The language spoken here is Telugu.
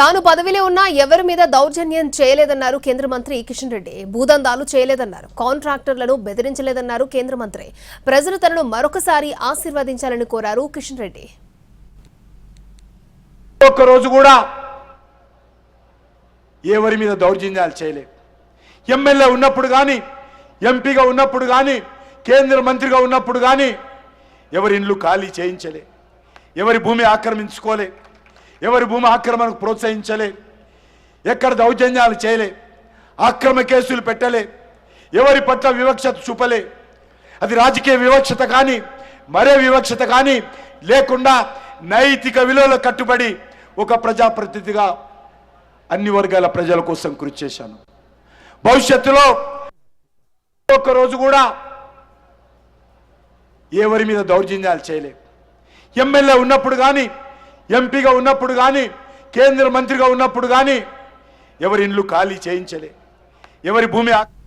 తాను పదవిలో ఉన్నా ఎవరి మీద దౌర్జన్యం చేయలేదన్నారు కేంద్ర మంత్రి కిషన్ రెడ్డి. భూదందాలు చేయలేదన్నారు. కాంట్రాక్టర్లను బెదిరించలేదన్నారు కేంద్ర మంత్రి. ప్రజలు తనను మరొకసారి ఆశీర్వదించాలని కోరారు కిషన్ రెడ్డి. ఒక్కరోజు కూడా ఎవరి మీద దౌర్జన్యాలు చేయలేదు. ఎమ్మెల్యే ఉన్నప్పుడు కానీ ఎంపీగా ఉన్నప్పుడు కానీ కేంద్ర మంత్రిగా ఉన్నప్పుడు కానీ ఎవరి ఇండ్లు ఖాళీ చేయించలే. ఎవరి భూమి ఆక్రమించుకోలే. ఎవరి భూమి ఆక్రమణకు ప్రోత్సహించలే ఎక్కడ దౌర్జన్యాలు చేయలే ఆక్రమ కేసులు పెట్టలే ఎవరి పట్ల వివక్షత చూపలే. అది రాజకీయ వివక్షత కానీ మరే వివక్షత కానీ లేకుండా నైతిక విలువల కట్టుబడి ఒక ప్రజాప్రతినిధిగా అన్ని వర్గాల ప్రజల కోసం కృషి చేశాను. భవిష్యత్తులో ఒక్కరోజు కూడా ఎవరి మీద దౌర్జన్యాలు చేయలే. ఎమ్మెల్యే ఉన్నప్పుడు కానీ ఎంపీగా ఉన్నప్పుడు కానీ కేంద్ర మంత్రిగా ఉన్నప్పుడు కానీ ఎవరి ఇండ్లు ఖాళీ చేయించలే. ఎవరి భూమి ఆక్-